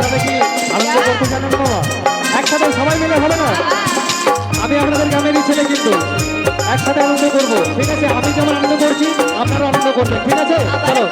আপনারা একসাথে সবাই মিলে হবে না আমি আপনাদের গ্রামেরই ছেলে কিন্তু। একসাথে আনন্দ করব। ঠিক আছে, আমি যেমন আনন্দ করছি আপনারা আনন্দ করবেন। ঠিক আছে? চলো।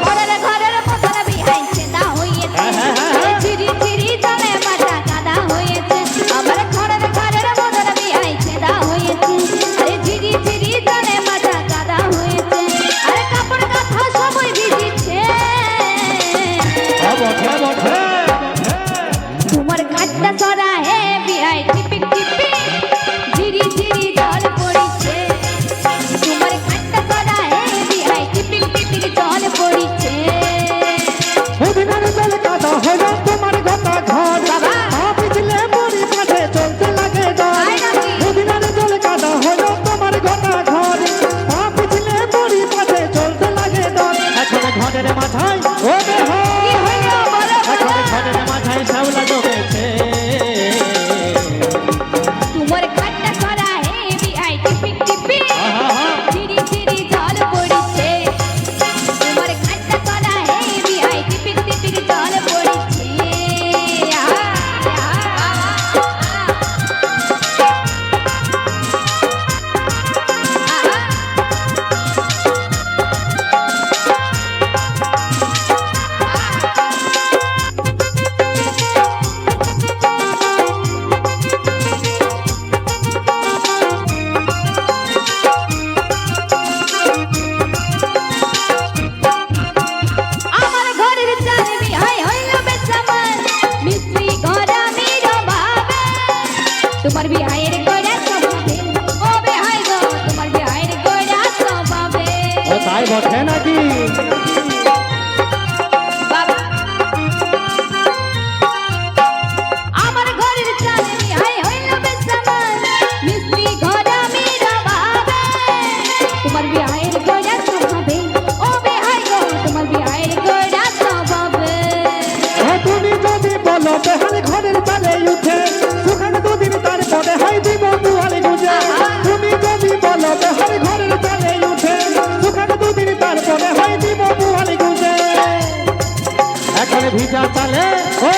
ভিজা চালে ও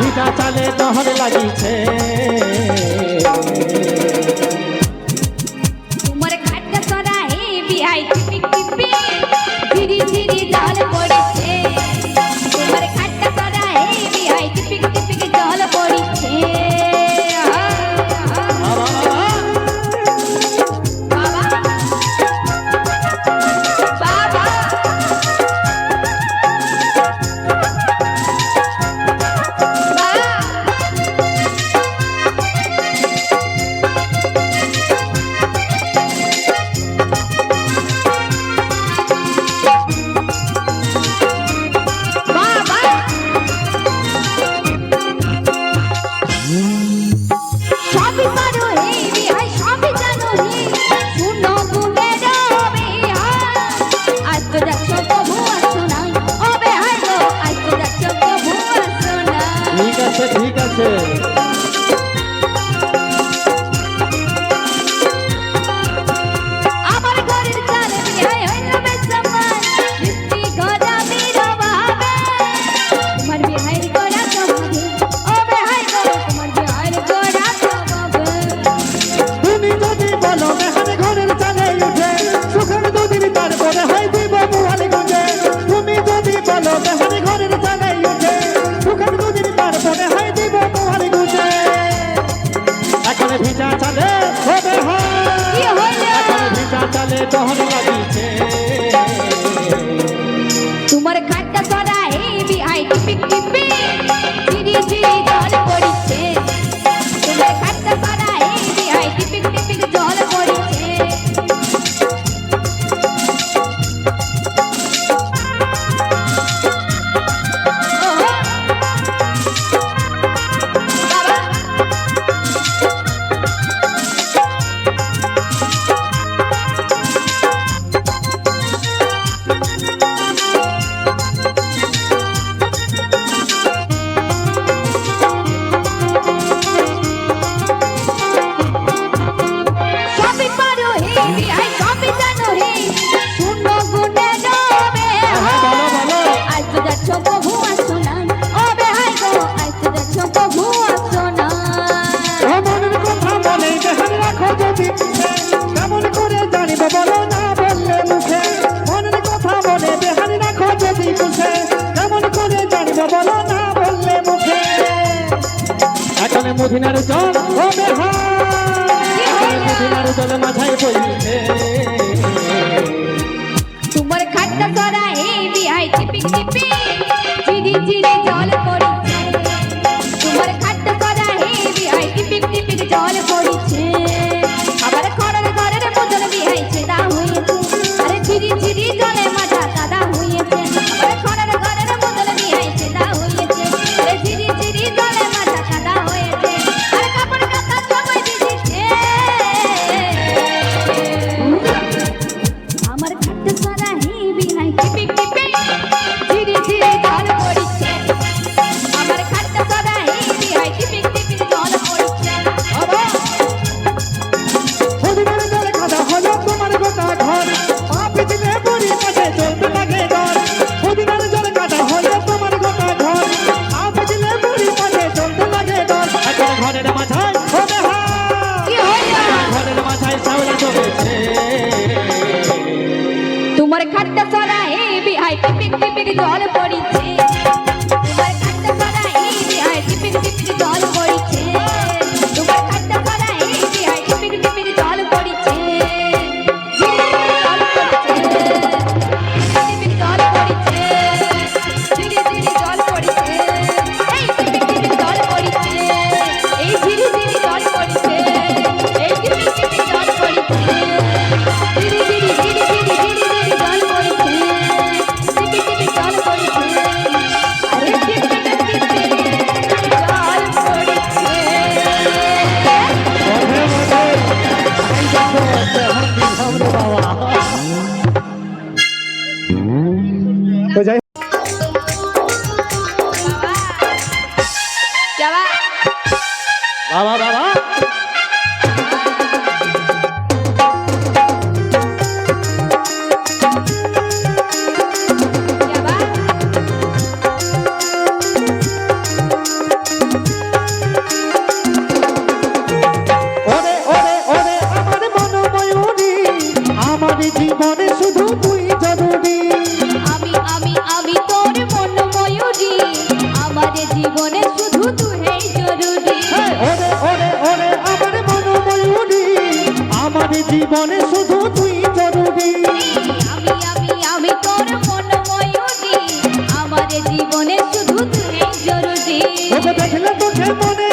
ভিজা চালে দহর লাগিছে। তোমার খাট মুছে কেমন করে জানব বলো না বললে মুখে। এখন মদিনার জল হবে মদিনার জল মাথায় পড়ি খাদ্য সরা হে বিহাই টিপিক টিপিক জল পড়িছে। তোমার খাদ্য সরা হে বিহাই টিপিক টিপিক জল পড়িছে। জীবনে শুধু তুই জননী। আমি আমি আমি তোর মন ময়ূরী হ্যাঁ, আমার জীবনে শুধু তুই জরুরি। ওরে ওরে ওরে জীবনে শুধু তুই জরুরি আমি আমি আমি তোর মন আমার জীবনে শুধু জরুরি। দেখলে তোকে মনে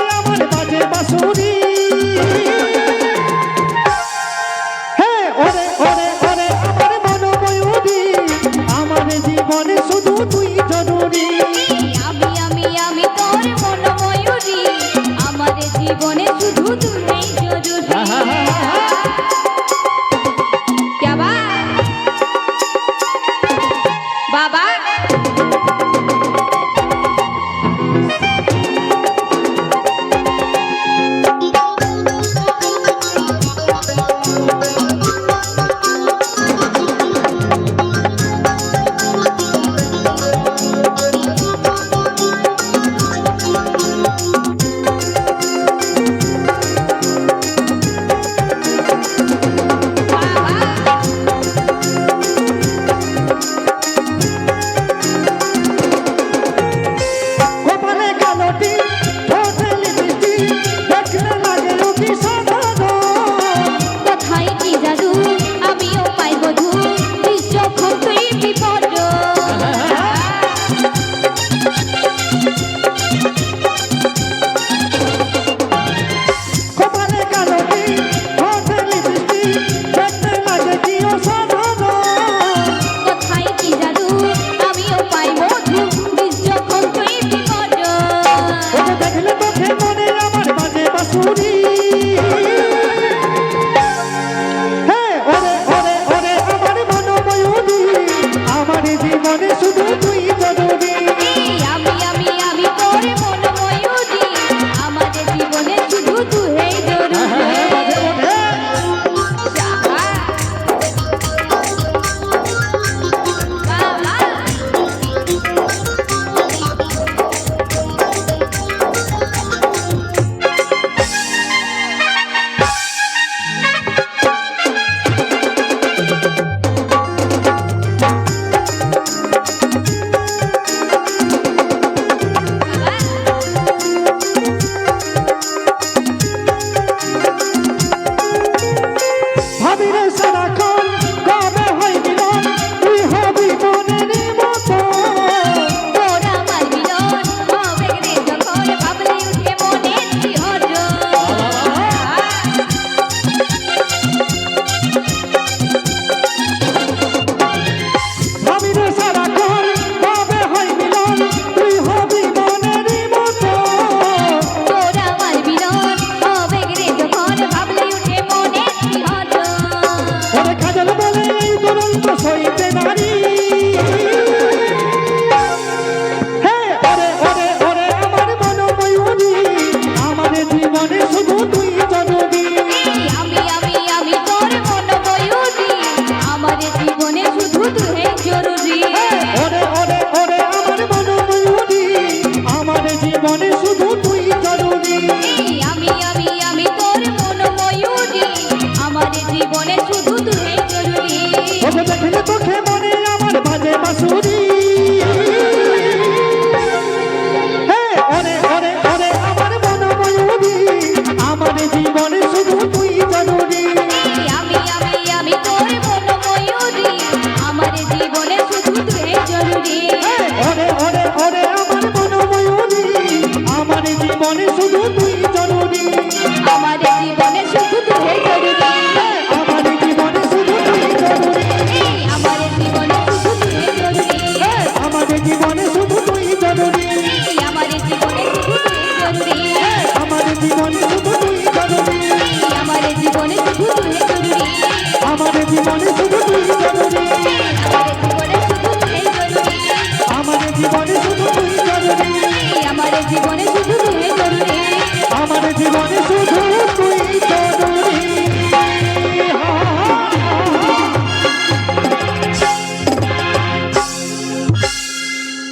জীবনে শুধু আমার শুধু